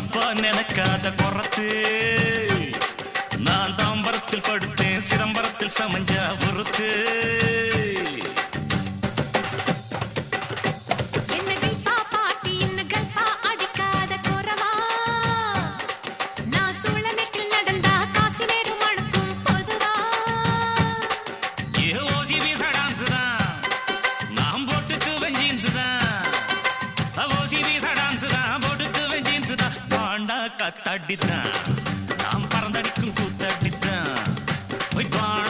அப்பா நினைக்காத குறத்து நான் தாம்பரத்தில் படுத்தேன் சிதம்பரத்தில் சமஞ்சா பொறுத்து கூத்தாடித்தான். நாம் பறந்தடிக்கும் கூத்தாடித்தான். போய் பாட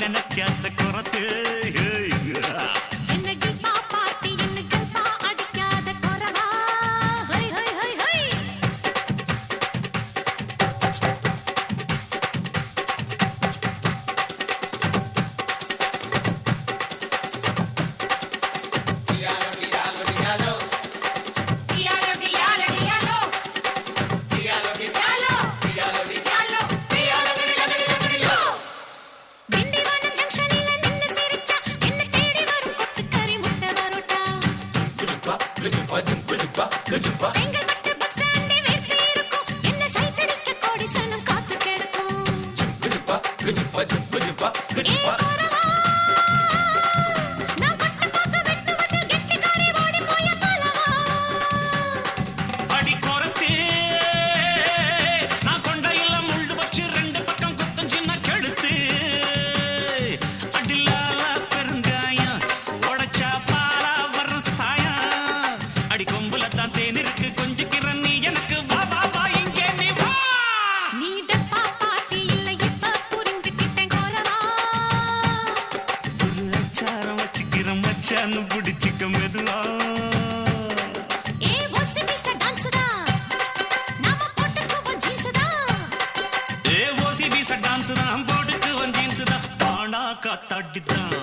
நினைக்காத குறத்து Look it. my, look at my, look at. பிடிச்சான்னு பிடிச்சிக்க மெதுவா. டான்ஸ் தான். போட்டுக்கு வந்தீன்ஸ் தான். பாண்டா காத்தாட்டி தான்.